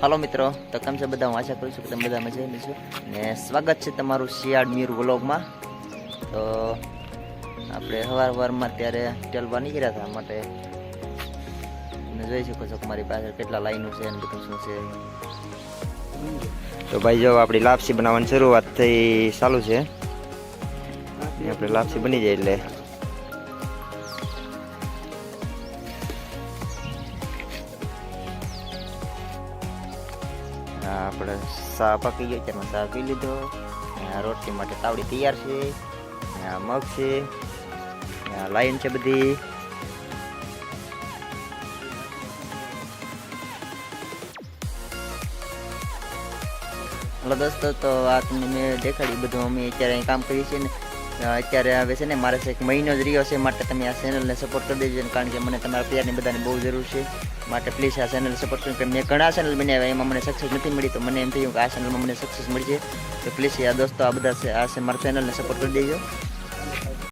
હાલો મિત્રો, તો કેમ છે બધા? હું આશા કરું છું કે તમે બધા મજામાં છો. ને સ્વાગત છે તમારું શિયાળ મીર વ્લોગમાં. તો આપણે સવાર સવારમાં ત્યારે ટેલવા નીકળ્યા હતા, માટે તમે જોઈ શકો છો મારી પાસે કેટલા લાઈનો છે અને બધું શું છે. તો ભાઈ, જો આપણી લાપસી બનાવવાની શરૂઆત થઈ ચાલુ છે. આપણે લાપસી બની જાય એટલે આપણે સા પકી ગયો ત્યારમાં સા પી લીધો અને આ રોટલી માટે તાવડી તૈયાર છે અને આ મગ છે અને આ લાઈન છે બધી હલો દોસ્તો તો આ તમને મેં દેખાડ્યું બધું અમે અત્યારે અહીં કામ કરીએ છીએ ને અ, અત્યારે હવે છે ને, મારે છે એક મહિનો જ રહ્યો છે, માટે તમે આ ચેનલને સપોર્ટ કરી દેજો કારણ કે મને તમારા પ્યારની બધાને બહુ જરૂર છે. માટે પ્લીઝ આ ચેનલ સપોર્ટ કરો મેં ઘણા ચેનલ બનાવ્યા, એમાં મને સક્સેસ નથી મળી, તો મને એમ થયું કે આ ચેનલમાં મને સક્સેસ મળશે. તો પ્લીઝ આ દોસ્તો, આ બધા છે, આ છે મારા ચેનલને સપોર્ટ કરી દેજો.